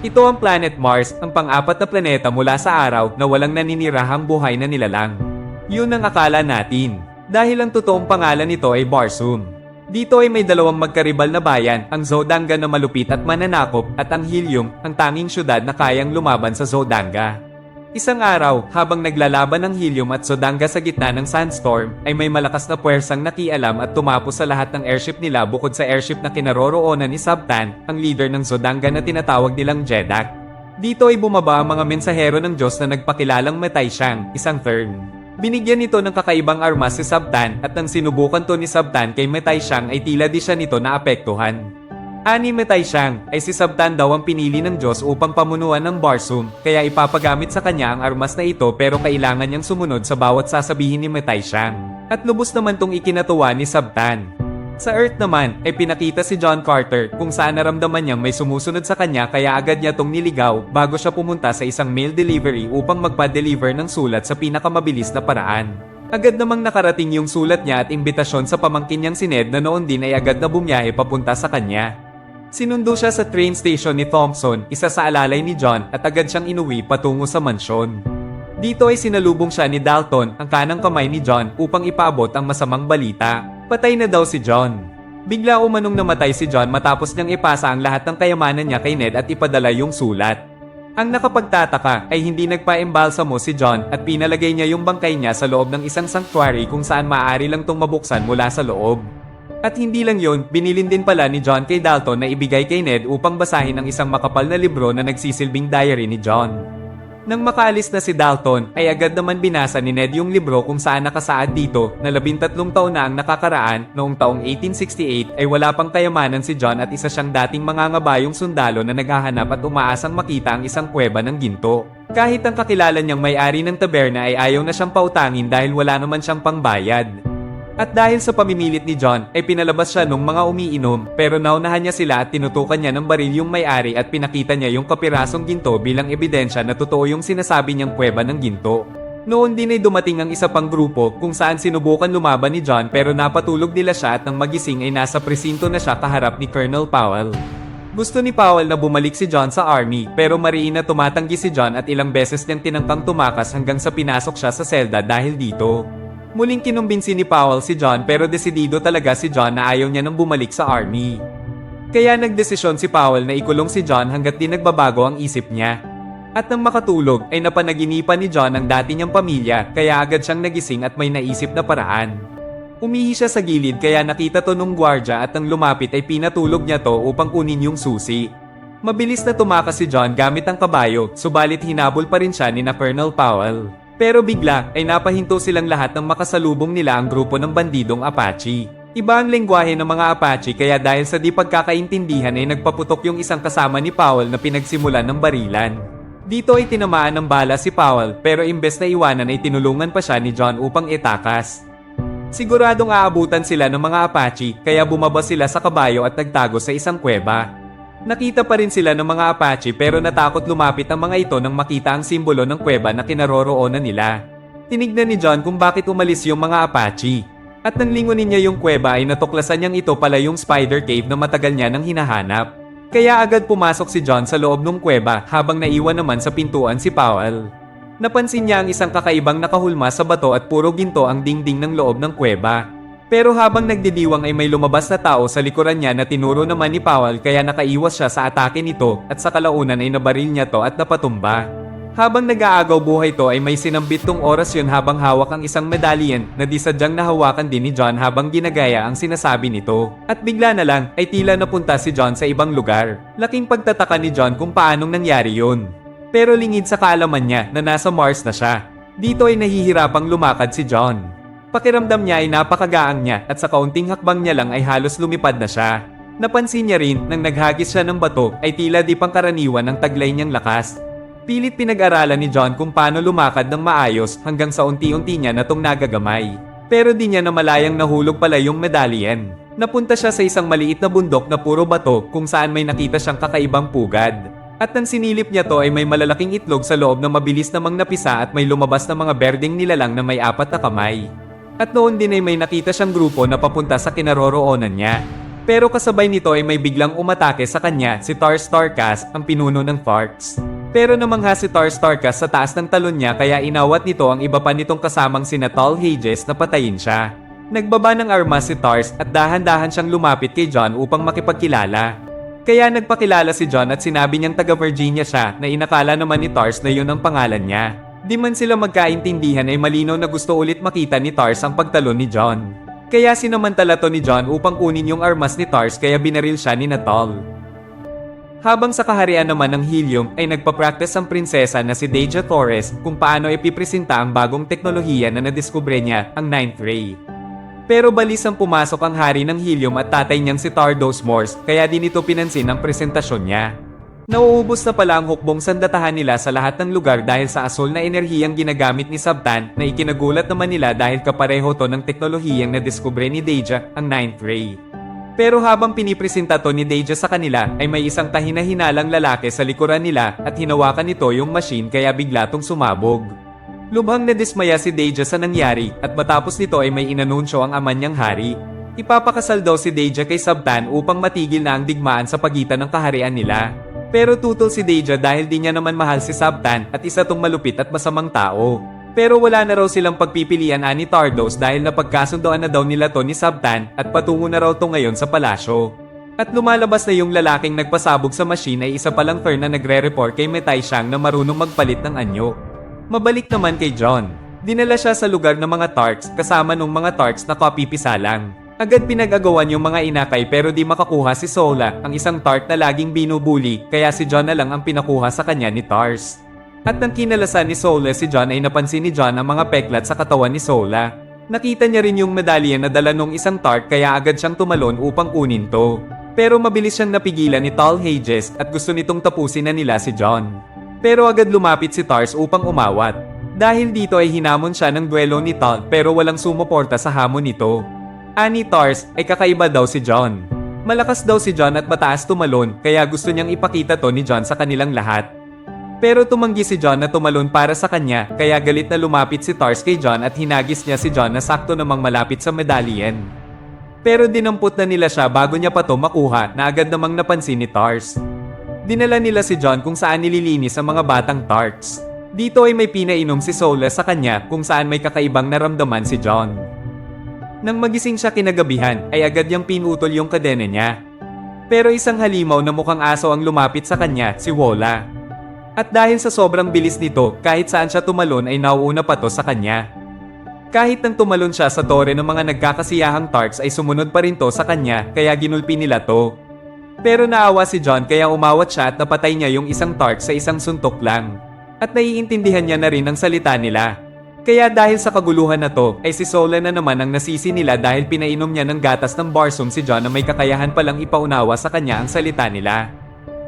Ito ang planet Mars, ang pang-apat na planeta mula sa araw na walang naninirahang buhay na nilalang. Yun ang akala natin. Dahil ang totoong pangalan nito ay Barsum. Dito ay may dalawang magkaribal na bayan, ang Zodanga na malupit at mananakop at ang Helium, ang tanging syudad na kayang lumaban sa Zodanga. Isang araw, habang naglalaban ng Helium at Zodanga sa gitna ng sandstorm, ay may malakas na puwersang nakialam at tumapos sa lahat ng airship nila bukod sa airship na kinaroroonan ni Sabtan, ang leader ng Zodanga na tinatawag nilang Jedak. Dito ay bumaba ang mga mensahero ng Diyos na nagpakilalang Metay Siyang, isang Thurn. Binigyan nito ng kakaibang armas si Sabtan at nang sinubukan to ni Sabtan kay Metay Siyang ay tila di siya nito naapektuhan. Ani Metay Siyang ay si Sabtan daw ang pinili ng Diyos upang pamunuan ng Barsum, kaya ipapagamit sa kanya ang armas na ito pero kailangan niyang sumunod sa bawat sasabihin ni Metay Siyang. At lubos naman tong ikinatuwa ni Sabtan. Sa Earth naman, ay pinakita si John Carter kung saan naramdaman niyang may sumusunod sa kanya kaya agad niya tong niligaw bago siya pumunta sa isang mail delivery upang magpa-deliver ng sulat sa pinakamabilis na paraan. Agad namang nakarating yung sulat niya at imbitasyon sa pamangkin niyang si Ned na noon din ay agad na bumiyahe papunta sa kanya. Sinundo siya sa train station ni Thompson, isa sa alalay ni John at agad siyang inuwi patungo sa mansyon. Dito ay sinalubong siya ni Dalton, ang kanang kamay ni John upang ipaabot ang masamang balita. Patay na daw si John. Bigla umanong namatay si John matapos niyang ipasa ang lahat ng kayamanan niya kay Ned at ipadala yung sulat. Ang nakapagtataka ay hindi nagpa-embalsamo si John at pinalagay niya yung bangkay niya sa loob ng isang sanctuary kung saan maaari lang tong mabuksan mula sa loob. At hindi lang yon, binilin din pala ni John kay Dalton na ibigay kay Ned upang basahin ang isang makapal na libro na nagsisilbing diary ni John. Nang makaalis na si Dalton, ay agad naman binasa ni Ned yung libro kung saan nakasaad dito na labintatlong taon na ang nakakaraan noong taong 1868 ay wala pang kayamanan si John at isa siyang dating mangangabayong sundalo na naghahanap at umaasang makita ang isang kuweba ng ginto. Kahit ang kakilala niyang may-ari ng taberna ay ayaw na siyang pautangin dahil wala naman siyang pangbayad. At dahil sa pamimilit ni John, ay pinalabas siya nung mga umiinom pero naunahan niya sila at tinutukan niya ng baril yung may-ari at pinakita niya yung kapirasong ginto bilang ebidensya na totoo yung sinasabi niyang kuweba ng ginto. Noon din ay dumating ang isa pang grupo kung saan sinubukan lumaban ni John pero napatulog nila siya at nang magising ay nasa presinto na siya kaharap ni Colonel Powell. Gusto ni Powell na bumalik si John sa army pero mariin na tumatanggi si John at ilang beses niyang tinangkang tumakas hanggang sa pinasok siya sa selda dahil dito. Muling kinumbinsi ni Powell si John pero desidido talaga si John na ayaw niya nang bumalik sa army. Kaya nagdesisyon si Powell na ikulong si John hanggat di nagbabago ang isip niya. At nang makatulog ay napanaginipan ni John ang dati niyang pamilya kaya agad siyang nagising at may naisip na paraan. Umihi siya sa gilid kaya nakita to nung gwardya at nang lumapit ay pinatulog niya to upang kunin yung susi. Mabilis na tumakas si John gamit ang kabayo, subalit hinabol pa rin siya ni na Colonel Powell. Pero bigla ay napahinto silang lahat ng makasalubong nila ang grupo ng bandidong Apache. Iba ang lengguwahe ng mga Apache kaya dahil sa di pagkakaintindihan ay nagpaputok yung isang kasama ni Powell na pinagsimulan ng barilan. Dito ay tinamaan ng bala si Powell pero imbes na iwanan ay tinulungan pa siya ni John upang itakas. Siguradong aabutan sila ng mga Apache kaya bumaba sila sa kabayo at nagtago sa isang kuweba. Nakita pa rin sila ng mga Apache pero natakot lumapit ang mga ito nang makita ang simbolo ng kuweba na kinaroroonan nila. Tinignan ni John kung bakit umalis yung mga Apache. At nang lingunin niya yung kuweba ay natuklasan niyang ito pala yung spider cave na matagal niya nang hinahanap. Kaya agad pumasok si John sa loob ng kuweba habang naiwan naman sa pintuan si Powell. Napansin niya ang isang kakaibang nakahulma sa bato at puro ginto ang dingding ng loob ng kuweba. Pero habang nagdidiwang ay may lumabas na tao sa likuran niya na tinuro naman ni Powell kaya nakaiwas siya sa atake nito at sa kalaunan ay nabaril niya to at napatumba. Habang nag-aagaw buhay to ay may sinambit tong oras yun habang hawak ang isang medallion na di sadyang nahawakan din ni John habang ginagaya ang sinasabi nito. At bigla na lang ay tila napunta si John sa ibang lugar. Laking pagtataka ni John kung paanong nangyari yun. Pero lingid sa kaalaman niya na nasa Mars na siya. Dito ay nahihirapang lumakad si John. Pakiramdam niya ay napakagaang niya at sa kaunting hakbang niya lang ay halos lumipad na siya. Napansin niya rin nang naghagis siya ng bato ay tila di pangkaraniwan ang taglay niyang lakas. Pilit pinag-aralan ni John kung paano lumakad ng maayos hanggang sa unti-unti niya na tong nagagamay. Pero di niya namalayang nahulog pala yung medallion. Napunta siya sa isang maliit na bundok na puro bato kung saan may nakita siyang kakaibang pugad. At nang sinilip niya to ay may malalaking itlog sa loob na mabilis namang napisa at may lumabas na mga berdeng nilalang na may apat na kamay. At noon din ay may nakita siyang grupo na papunta sa kinaroroonan niya. Pero kasabay nito ay may biglang umatake sa kanya si Tar Starkas, ang pinuno ng Tharks. Pero namangha si Tar Starkas sa taas ng talon niya kaya inawat nito ang iba pa nitong kasamang sina Tall Hages na patayin siya. Nagbaba ng armas si Tars at dahan-dahan siyang lumapit kay John upang makipagkilala. Kaya nagpakilala si John at sinabi niyang taga Virginia siya na inakala naman ni Tars na yun ang pangalan niya. Di man sila magkaintindihan ay malinaw na gusto ulit makita ni Tars ang pagtalon ni John. Kaya sinamantala to ni John upang kunin yung armas ni Tars kaya binaril siya ni Natal. Habang sa kaharian naman ng helium ay nagpa-practice ang prinsesa na si Deja Torres kung paano ipipresenta ang bagong teknolohiya na nadiskubre niya, ang Ninth Ray. Pero balis ang pumasok ang hari ng helium at tatay niyang si Tardos Morse kaya din ito pinansin ang presentasyon niya. Nauubos na pala ang hukbong sandatahan nila sa lahat ng lugar dahil sa asol na enerhiyang ginagamit ni Sabtan na ikinagulat naman nila dahil kapareho to ng teknolohiyang nadiskubre ni Deja, ang Ninth Ray. Pero habang pinipresenta to ni Deja sa kanila ay may isang kahina-hinalang lalaki sa likuran nila at hinawakan nito yung machine kaya bigla tong sumabog. Lubhang na dismaya si Deja sa nangyari at matapos nito ay may inanunsyo ang ama niyang hari. Ipapakasal daw si Deja kay Sabtan upang matigil na ang digmaan sa pagitan ng kaharian nila. Pero tutol si Deja dahil di niya naman mahal si Sabtan at isa tong malupit at masamang tao. Pero wala na raw silang pagpipilian ani Tardos dahil napagkasundoan na daw nila to ni Sabtan at patungo na raw to ngayon sa palasyo. At lumalabas na yung lalaking nagpasabog sa machine ay isa palang Fern na nagre-report kay Metay Siyang na marunong magpalit ng anyo. Mabalik naman kay John. Dinala siya sa lugar ng mga Tarks kasama nung mga Tarks na kapipisa lang. Agad pinag-agawan yung mga inakay pero di makakuha si Sola, ang isang Tark na laging binubuli, kaya si John na lang ang pinakuha sa kanya ni Tars. At nang kinalasan ni Sola si John ay napansin ni John ang mga peklat sa katawan ni Sola. Nakita niya rin yung medalya na dala nung isang Tark kaya agad siyang tumalon upang kunin to. Pero mabilis siyang napigilan ni Tall Hages at gusto nitong tapusin na nila si John. Pero agad lumapit si Tars upang umawat. Dahil dito ay hinamon siya ng duelo ni Tal pero walang sumuporta sa hamon nito. Ani Tars ay kakaiba daw si John. Malakas daw si John at mataas tumalon kaya gusto niyang ipakita to ni John sa kanilang lahat. Pero tumanggi si John na tumalon para sa kanya kaya galit na lumapit si Tars kay John at hinagis niya si John na sakto namang malapit sa medallion. Pero dinampot na nila siya bago niya pa to makuha na agad namang napansin ni Tars. Dinala nila si John kung saan nililinis ang mga batang Tarks. Dito ay may pinainom si Sola sa kanya kung saan may kakaibang naramdaman si John. Nang magising siya kinagabihan ay agad niyang pinutol yung kadena niya. Pero isang halimaw na mukhang aso ang lumapit sa kanya, si Wola. At dahil sa sobrang bilis nito, kahit saan siya tumalon ay nauuna pa to sa kanya. Kahit nang tumalon siya sa tore ng mga nagkakasiyahang Tarks ay sumunod pa rin to sa kanya kaya ginulpi nila to. Pero naawa si John kaya umawat siya at napatay niya yung isang Tark sa isang suntok lang. At naiintindihan niya na rin ang salita nila. Kaya dahil sa kaguluhan na to, ay si Sola na naman ang nasisi nila dahil pinainom niya ng gatas ng Barsum si John na may kakayahan palang ipaunawa sa kanya ang salita nila.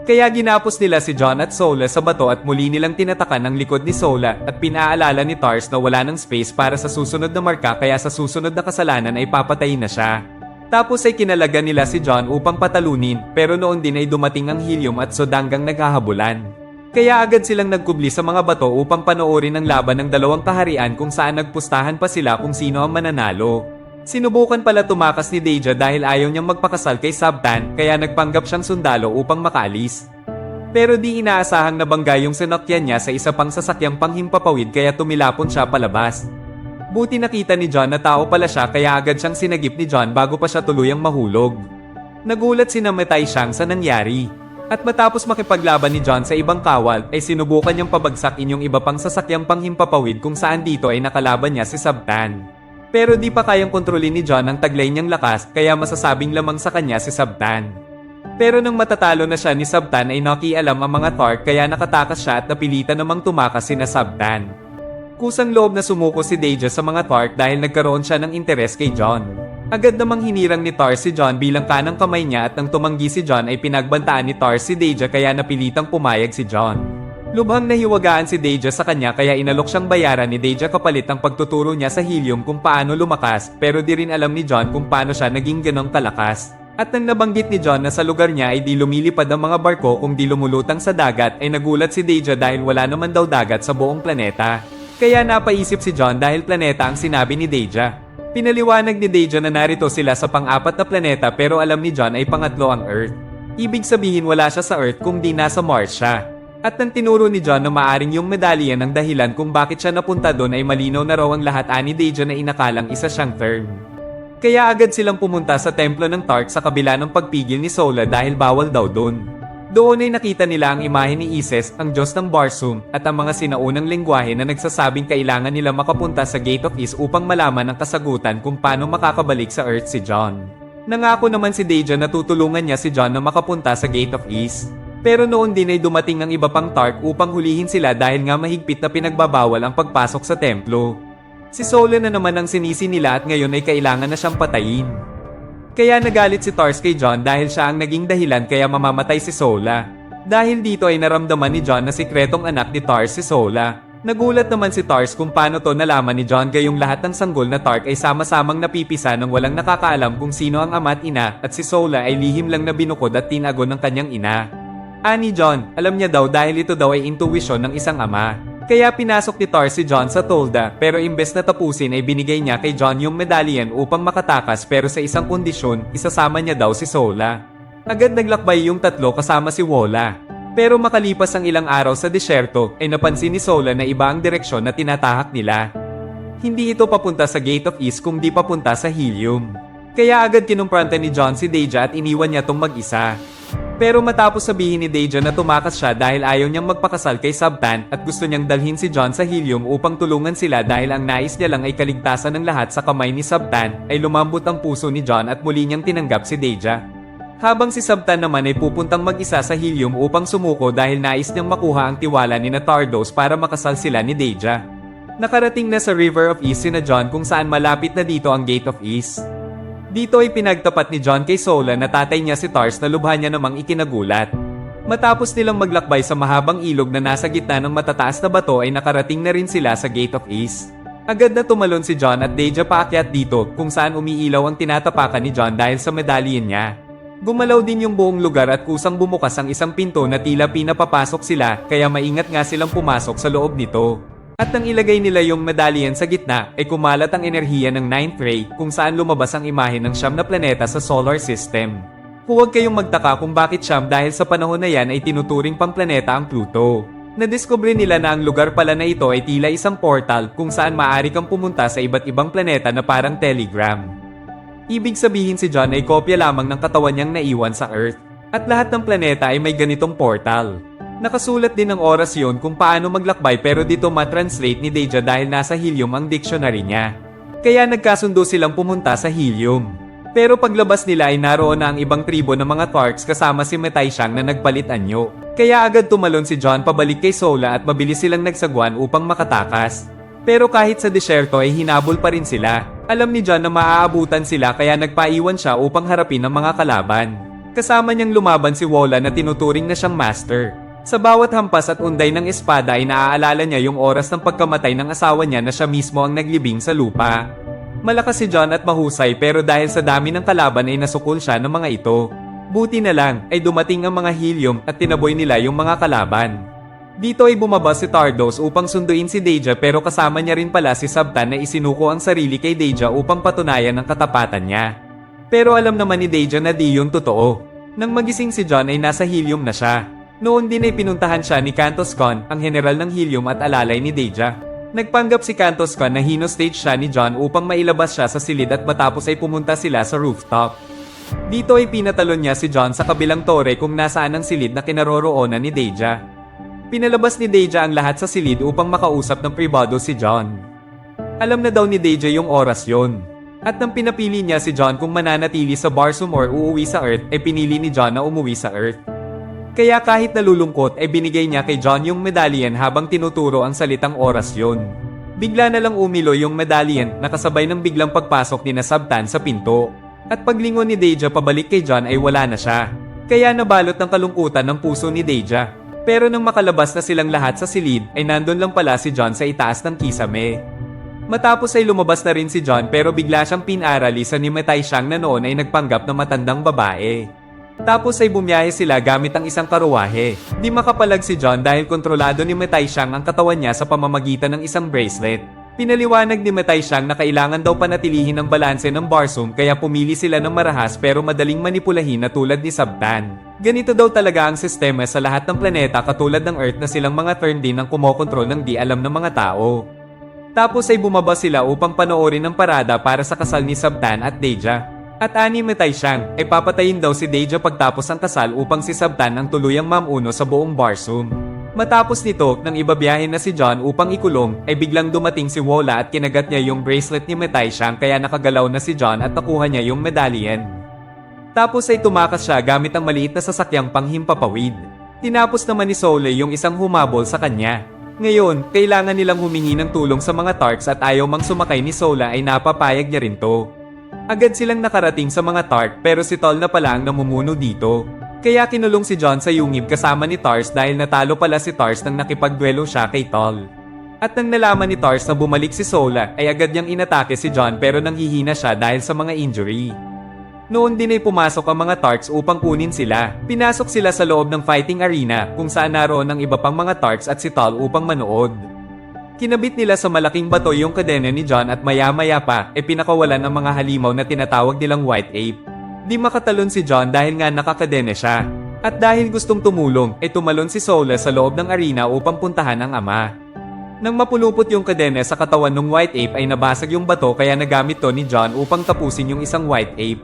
Kaya ginapos nila si John at Sola sa bato at muli nilang tinatakan ang likod ni Sola at pinaalala ni Tars na wala ng space para sa susunod na marka kaya sa susunod na kasalanan ay papatayin na siya. Tapos ay kinalaga nila si John upang patalunin pero noon din ay dumating ang helium at sodanggang naghahabulan. Kaya agad silang nagkubli sa mga bato upang panoorin ang laban ng dalawang kaharian kung saan nagpustahan pa sila kung sino ang mananalo. Sinubukan pala tumakas ni Deja dahil ayaw niyang magpakasal kay Sabtan kaya nagpanggap siyang sundalo upang makaalis. Pero di inaasahang nabangga yung sinakyan niya sa isa pang sasakyang panghimpapawid kaya tumilapon siya palabas. Buti nakita ni John na tao pala siya kaya agad siyang sinagip ni John bago pa siya tuluyang mahulog. Nagulat si Namatay siyang sa nangyari. At matapos makipaglaban ni John sa ibang kawal ay sinubukan niyang pabagsakin yung iba pang sasakyang panghimpapawid kung saan dito ay nakalaban niya si Sabtan. Pero di pa kayang kontrolin ni John ang taglay niyang lakas kaya masasabing lamang sa kanya si Sabtan. Pero nang matatalo na siya ni Sabtan ay nakialam ang mga Tark kaya nakatakas siya at napilitan namang tumakas si na Sabtan. Kusang loob na sumuko si Deja sa mga Tark dahil nagkaroon siya ng interes kay John. Agad namang hinirang ni Tar si John bilang kanang kamay niya at nang tumanggi si John ay pinagbantaan ni Tar si Deja kaya napilitang pumayag si John. Lubhang nahiwagaan si Deja sa kanya kaya inalok siyang bayaran ni Deja kapalit ang pagtuturo niya sa helium kung paano lumakas pero di rin alam ni John kung paano siya naging ganong kalakas. At nang nabanggit ni John na sa lugar niya ay di lumilipad ang mga barko kung di lumulutang sa dagat ay nagulat si Deja dahil wala naman daw dagat sa buong planeta. Kaya napaisip si John dahil planeta ang sinabi ni Deja. Pinaliwanag ni Deja na narito sila sa pang-apat na planeta pero alam ni John ay pangatlo ang Earth. Ibig sabihin wala siya sa Earth kung di nasa Mars siya. At nang tinuro ni John na maaring yung medalya ng dahilan kung bakit siya napunta doon ay malinaw na raw ang lahat ani Deja na inakalang isa siyang term. Kaya agad silang pumunta sa templo ng Tark sa kabila ng pagpigil ni Sola dahil bawal daw doon. Doon ay nakita nila ang imahe ni Isis, ang Diyos ng Barsum, at ang mga sinaunang lengguwahe na nagsasabing kailangan nila makapunta sa Gate of East upang malaman ang kasagutan kung paano makakabalik sa Earth si John. Nangako naman si Deja na tutulungan niya si John na makapunta sa Gate of East. Pero noon din ay dumating ang iba pang Tark upang hulihin sila dahil nga mahigpit na pinagbabawal ang pagpasok sa templo. Si Solo na naman ang sinisi nila at ngayon ay kailangan na siyang patayin. Kaya nagalit si Tars kay John dahil siya ang naging dahilan kaya mamamatay si Sola. Dahil dito ay naramdaman ni John na sikretong anak ni Tars si Sola. Nagulat naman si Tars kung paano to nalaman ni John gayong lahat ng sanggol na Tark ay sama-samang napipisa ng walang nakakaalam kung sino ang ama at ina at si Sola ay lihim lang na binukod at tinago ng kanyang ina. Ani John, alam niya daw dahil ito daw ay intuition ng isang ama. Kaya pinasok ni Tar si John sa tolda pero imbes na tapusin ay binigay niya kay John yung medallion upang makatakas pero sa isang kondisyon, isasama niya daw si Sola. Agad naglakbay yung tatlo kasama si Wola. Pero makalipas ang ilang araw sa disyerto ay napansin ni Sola na iba ang direksyon na tinatahak nila. Hindi ito papunta sa Gate of East kung di papunta sa Helium. Kaya agad kinumpranta ni John si Deja at iniwan niya tong mag-isa. Pero matapos sabihin ni Deja na tumakas siya dahil ayaw niyang magpakasal kay Subtan at gusto niyang dalhin si John sa Helium upang tulungan sila dahil ang nais niya lang ay kaligtasan ng lahat sa kamay ni Subtan, ay lumambot ang puso ni John at muli niyang tinanggap si Deja. Habang si Subtan naman ay pupuntang mag-isa sa Helium upang sumuko dahil nais niyang makuha ang tiwala ni na Tardos para makasal sila ni Deja. Nakarating na sa River of East si na John kung saan malapit na dito ang Gate of East. Dito ay pinagtapat ni John kay Sola na tatay niya si Tars na lubha niya namang ikinagulat. Matapos nilang maglakbay sa mahabang ilog na nasa gitna ng matataas na bato ay nakarating na rin sila sa Gate of East. Agad na tumalon si John at Deja paakyat dito kung saan umiilaw ang tinatapakan ni John dahil sa medallion niya. Gumalaw din yung buong lugar at kusang bumukas ang isang pinto na tila pinapapasok sila kaya maingat nga silang pumasok sa loob nito. At nang ilagay nila yung medallion sa gitna, ay kumalat ang enerhiya ng Ninth Ray kung saan lumabas ang imahe ng siyam na planeta sa solar system. Huwag kayong magtaka kung bakit siyam dahil sa panahon na yan ay tinuturing pang planeta ang Pluto. Nadiskubre nila na ang lugar pala na ito ay tila isang portal kung saan maaari kang pumunta sa iba't ibang planeta na parang telegram. Ibig sabihin si John ay kopya lamang ng katawan niyang naiwan sa Earth. At lahat ng planeta ay may ganitong portal. Nakasulat din ng oras yon kung paano maglakbay pero dito matranslate ni Deja dahil nasa helium ang dictionary niya. Kaya nagkasundo silang pumunta sa helium. Pero paglabas nila ay naroon na ang ibang tribo ng mga Tarks kasama si Metay Shang na nagpalit anyo. Kaya agad tumalon si John pabalik kay Sola at mabilis silang nagsagwan upang makatakas. Pero kahit sa disyerto ay hinabol pa rin sila. Alam ni John na maaabutan sila kaya nagpaiwan siya upang harapin ang mga kalaban. Kasama niyang lumaban si Wola na tinuturing na siyang master. Sa bawat hampas at unday ng espada ay naaalala niya yung oras ng pagkamatay ng asawa niya na siya mismo ang naglibing sa lupa. Malakas si John at mahusay pero dahil sa dami ng kalaban ay nasukol siya ng mga ito. Buti na lang ay dumating ang mga helium at tinaboy nila yung mga kalaban. Dito ay bumaba si Tardos upang sunduin si Deja pero kasama niya rin pala si Sabtan na isinuko ang sarili kay Deja upang patunayan ang katapatan niya. Pero alam naman ni Deja na di yun totoo. Nang magising si John ay nasa helium na siya. Noon din ay pinuntahan siya ni Cantos Con, ang general ng helium at alalay ni Deja. Nagpanggap si Cantos Con na hino-stage siya ni John upang mailabas siya sa silid at matapos ay pumunta sila sa rooftop. Dito ay pinatalon niya si John sa kabilang tore kung nasaan ang silid na kinaroroonan ni Deja. Pinalabas ni Deja ang lahat sa silid upang makausap ng pribado si John. Alam na daw ni Deja yung oras yon. At nang pinapili niya si John kung mananatili sa Barsum or uuwi sa Earth, ay pinili ni John na umuwi sa Earth. Kaya kahit nalulungkot ay binigay niya kay John yung medallion habang tinuturo ang salitang oras yon. Bigla na lang umilo yung medallion nakasabay ng biglang pagpasok ni Nasabtan sa pinto. At paglingon ni Deja pabalik kay John ay wala na siya. Kaya nabalot ng kalungkutan ng puso ni Deja. Pero nang makalabas na silang lahat sa silid ay nandun lang pala si John sa itaas ng kisame. Matapos ay lumabas na rin si John pero bigla siyang pinarali sa ni Metay Siyang na noon ay nagpanggap na matandang babae. Tapos ay bumiyahe sila gamit ang isang karuwahe. Di makapalag si John dahil kontrolado ni Metay Siyang ang katawan niya sa pamamagitan ng isang bracelet. Pinaliwanag ni Matay siyang na kailangan daw panatilihin ang balanse ng Barsum kaya pumili sila ng marahas pero madaling manipulahin na tulad ni Sabtan. Ganito daw talaga ang sistema sa lahat ng planeta katulad ng Earth na silang mga turn din ang kumokontrol ng di alam ng mga tao. Tapos ay bumaba sila upang panoorin ang parada para sa kasal ni Sabtan at Deja. At ani Matay siyang ay papatayin daw si Deja pagtapos ang kasal upang si Sabtan ang tuluyang mamuno sa buong Barsum. Matapos nito, nang ibabiyahin na si John upang ikulong, ay biglang dumating si Wola at kinagat niya yung bracelet ni Metay siyang kaya nakagalaw na si John at nakuha niya yung medallion. Tapos ay tumakas siya gamit ang maliit na sasakyang panghimpapawid. Tinapos naman ni Sole yung isang humabol sa kanya. Ngayon, kailangan nilang humingi ng tulong sa mga Tarks at ayaw mang sumakay ni Sola ay napapayag niya rin to. Agad silang nakarating sa mga Tark pero si Tol na pala ang namumuno dito. Kaya kinulong si John sa yungib kasama ni Tars dahil natalo pala si Tars nang nakipagduelo siya kay Tol. At nang nalaman ni Tars na bumalik si Sola ay agad niyang inatake si John pero nanghihina siya dahil sa mga injury. Noon din ay pumasok ang mga Tarks upang kunin sila. Pinasok sila sa loob ng fighting arena kung saan naroon ang iba pang mga Tarks at si Tol upang manood. Kinabit nila sa malaking bato yung kadena ni John at maya-maya pa e pinakawalan ang mga halimaw na tinatawag nilang White Ape. Di makatalon si John dahil nga nakakadene siya. At dahil gustong tumulong, ay tumalon si Sola sa loob ng arena upang puntahan ang ama. Nang mapulupot yung kadene sa katawan ng White Ape ay nabasag yung bato kaya nagamit to ni John upang tapusin yung isang White Ape.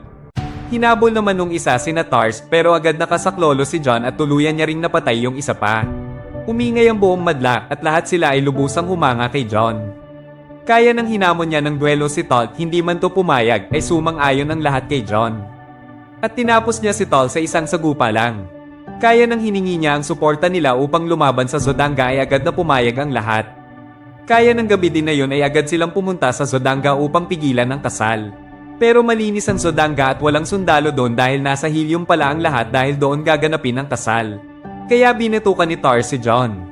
Hinabol naman nung isa si Tars pero agad nakasaklolo si John at tuluyan niya ring napatay yung isa pa. Umingay ang buong madla at lahat sila ay lubusang humanga kay John. Kaya nang hinamon niya ng duelo si Todd, hindi man to pumayag ay sumang-ayon ang lahat kay John. At tinapos niya si Tol sa isang sagupa lang. Kaya nang hiningi niya ang suporta nila upang lumaban sa Zodanga ay agad na pumayag ang lahat. Kaya ng gabi din na yun ay agad silang pumunta sa Zodanga upang pigilan ang kasal. Pero malinis ang Zodanga at walang sundalo doon dahil nasa helium pala ang lahat dahil doon gaganapin ang kasal. Kaya binetukan ni Tar si John.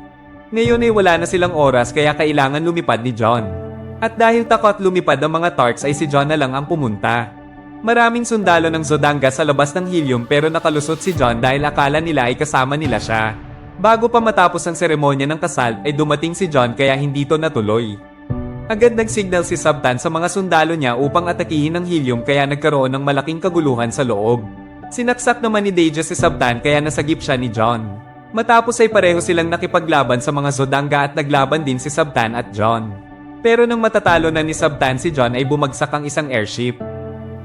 Ngayon ay wala na silang oras kaya kailangan lumipad ni John. At dahil takot lumipad ang mga Tarks ay si John na lang ang pumunta. Maraming sundalo ng Zodanga sa labas ng helium pero nakalusot si John dahil akala nila ay kasama nila siya. Bago pa matapos ang seremonya ng kasal ay dumating si John kaya hindi to natuloy. Agad nagsignal si Sabtan sa mga sundalo niya upang atakihin ang helium kaya nagkaroon ng malaking kaguluhan sa loob. Sinaksak naman ni Deja si Sabtan kaya nasagip siya ni John. Matapos ay pareho silang nakipaglaban sa mga Zodanga at naglaban din si Sabtan at John. Pero nang matatalo na ni Sabtan si John ay bumagsak ang isang airship.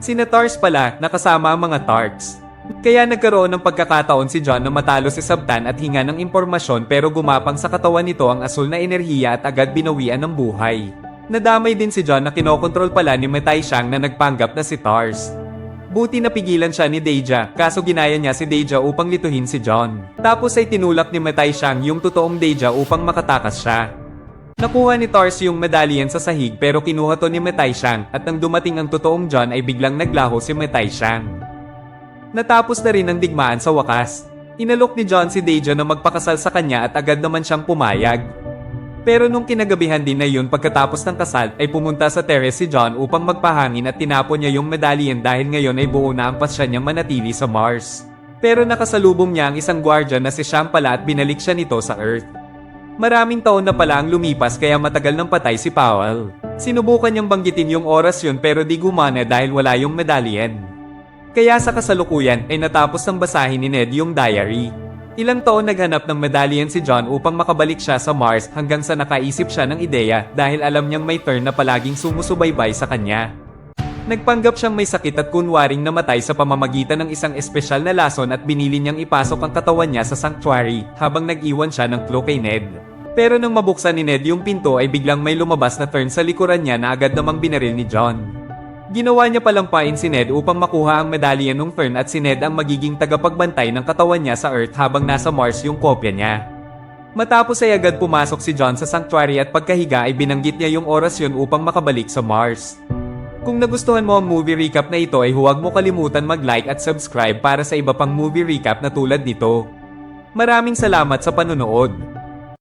Sina Tars pala nakasama ang mga Tarks. Kaya nagkaroon ng pagkakataon si John na matalo si Sabtan at hinga ng impormasyon pero gumapang sa katawan nito ang asul na enerhiya at agad binawian ng buhay. Nadamay din si John na kinokontrol pala ni Metay Shang na nagpanggap na si Tars. Buti napigilan siya ni Deja kaso ginaya niya si Deja upang lituhin si John. Tapos ay tinulak ni Metay Shang yung totoong Deja upang makatakas siya. Nakuha ni Tars yung medallion sa sahig pero kinuha to ni Metay Shang at nang dumating ang totoong John ay biglang naglaho si Metay Shang. Natapos na rin ang digmaan sa wakas. Inalok ni John si Deja na magpakasal sa kanya at agad naman siyang pumayag. Pero nung kinagabihan din na yun pagkatapos ng kasal ay pumunta sa terrace si John upang magpahangin at tinapon niya yung medallion dahil ngayon ay buo na ang pasya niyang manatili sa Mars. Pero nakasalubong niya ang isang guardian na si Sham pala at binalik siya nito sa Earth. Maraming taon na pala ang lumipas kaya matagal nang patay si Powell. Sinubukan niyang banggitin yung oras yun pero di gumana dahil wala yung medallion. Kaya sa kasalukuyan ay natapos ng basahin ni Ned yung diary. Ilang taon naghanap ng medallion si John upang makabalik siya sa Mars hanggang sa nakaisip siya ng ideya dahil alam niyang may turn na palaging sumusubaybay sa kanya. Nagpanggap siyang may sakit at kunwaring namatay sa pamamagitan ng isang espesyal na lason at binili niyang ipasok ang katawan niya sa sanctuary habang nag-iwan siya ng clue kay Ned. Pero nang mabuksan ni Ned yung pinto ay biglang may lumabas na turn sa likuran niya na agad namang binaril ni John. Ginawa niya palang pain si Ned upang makuha ang medallion ng turn at si Ned ang magiging tagapagbantay ng katawan niya sa Earth habang nasa Mars yung kopya niya. Matapos ay agad pumasok si John sa sanctuary at pagkahiga ay binanggit niya yung oras yun upang makabalik sa Mars. Kung nagustuhan mo ang movie recap na ito ay huwag mo kalimutan mag-like at subscribe para sa iba pang movie recap na tulad nito. Maraming salamat sa panonood.